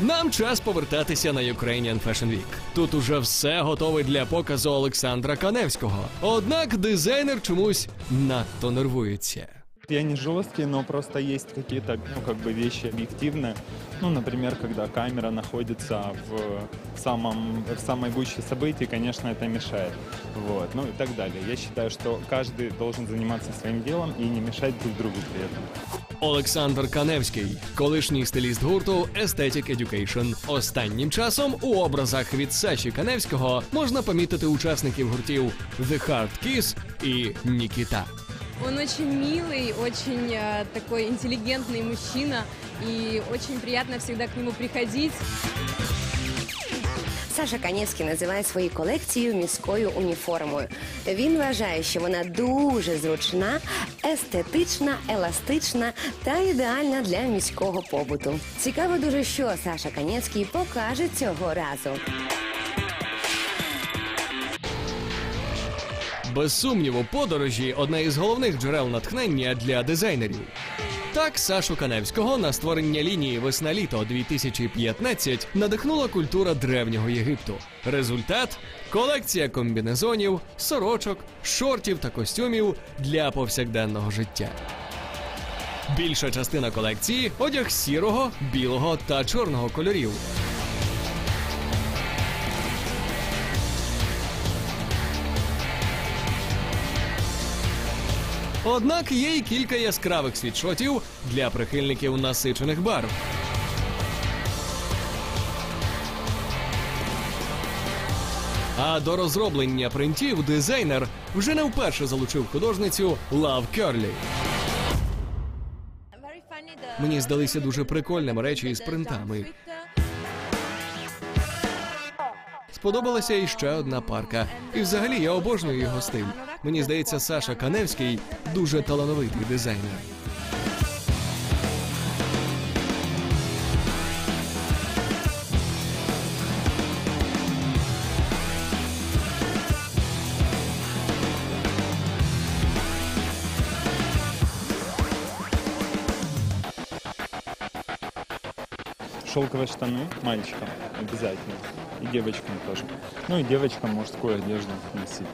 Нам час повертатися на Ukrainian Fashion Week. Тут уже все готове для показу Олександра Каневського. Однак дизайнер чомусь надто нервується. Я не жесткий, но просто есть какие-то, ну, как бы вещи объективные. Ну, например, когда камера находится в самом, в самой гуще событий, конечно, это мешает. Вот, ну и так далее. Я считаю, что каждый должен заниматься своим делом и не мешать друг другу при этом. Олександр Каневський, колишній стиліст гурту Aesthetic Education. Останнім часом у образах від Саші Каневського можна помітити учасників гуртів The Hard Kiss і Нікіта. Он очень милый, очень э, такой интеллигентный мужчина, и очень приятно всегда к нему приходить. Саша Канєвський називає свою колекцію міською уніформою. Він вважає, що вона дуже зручна, естетична, еластична та ідеальна для міського побуту. Цікаво дуже, що Саша Канєвський покаже цього разу. Без сумніву, подорожі одне із головних джерел натхнення для дизайнерів. Так, Сашу Каневського на створення лінії весна-літо 2015 надихнула культура древнього Єгипту. Результат колекція комбінезонів, сорочок, шортів та костюмів для повсякденного життя. Більша частина колекції одяг сірого, білого та чорного кольорів. Однак є й кілька яскравих світшотів для прихильників насичених барв. А до розроблення принтів дизайнер вже не вперше залучив художницю Лав Керлі. Мені здалися дуже прикольними речі із принтами. Сподобалася і ще одна парка. І взагалі я обожнюю його стиль. Мені здається, Саша Каневський дуже талановитий дизайнер. Шелковые штаны мальчикам обязательно. И девочкам тоже. Ну и девочкам мужскую одежду носить.